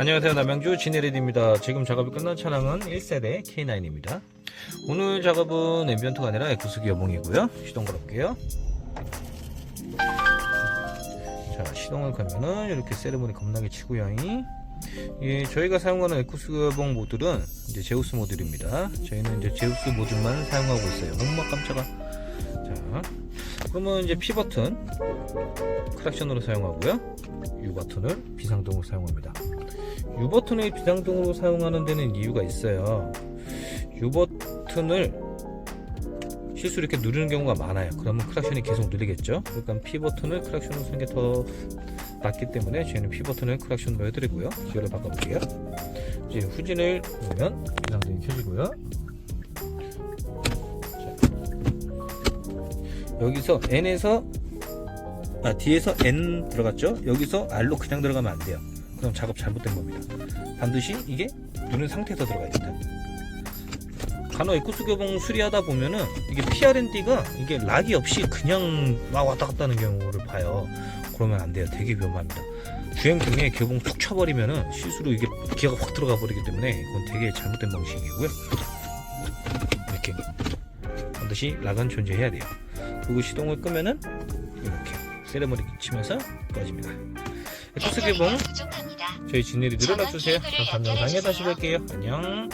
안녕하세요. 남양주 지네레드입니다. 지금 작업이 끝난 차량은 1세대 K9입니다. 오늘 작업은 앰비언트가 아니라 에쿠스 기어봉이고요. 시동 걸어볼게요. 자 시동을 걸면은 이렇게 세레모니 겁나게 치고요 예, 저희가 사용하는 에쿠스 기어봉 모듈은 이제 제우스 모듈입니다. 저희는 이제 제우스 모듈만 사용하고 있어요. 엄마 깜짝아. 자 그러면 이제 P 버튼 크락션으로 사용하고요 U 버튼을 비상등으로 사용합니다 U 버튼을 비상등으로 사용하는 데는 이유가 있어요. U 버튼을 실수로 이렇게 누르는 경우가 많아요. 그러면 크락션이 계속 누르겠죠. 그러니까 P 버튼을 크락션으로 쓰는 게 더 낫기 때문에 저희는 P 버튼을 크락션으로 해드리고요. 기어를 바꿔볼게요. 이제 후진을 누르면 비상등이 켜지고요. 여기서 N에서 아 뒤에서 N 들어갔죠? 여기서 R로 그냥 들어가면 안 돼요. 그럼 작업 잘못된 겁니다. 반드시 이게 누른 상태에서 들어가야 된다. 간혹 에쿠스 교봉 수리하다 보면은 이게 PRND가 이게 락이 없이 그냥 막 왔다 갔다 하는 경우를 봐요. 그러면 안 돼요. 되게 위험합니다. 주행 중에 교봉 툭 쳐버리면은 실수로 이게 기어가 확 들어가 버리기 때문에 이건 되게 잘못된 방식이고요. 이렇게 반드시 락은 존재해야 돼요. 그리고 시동을 끄면은 이렇게 세레머니 치면서 꺼집니다. 교봉 부족합니다. 저희 진네리 늘어나주세요. 영상에 다시 뵐게요. 안녕.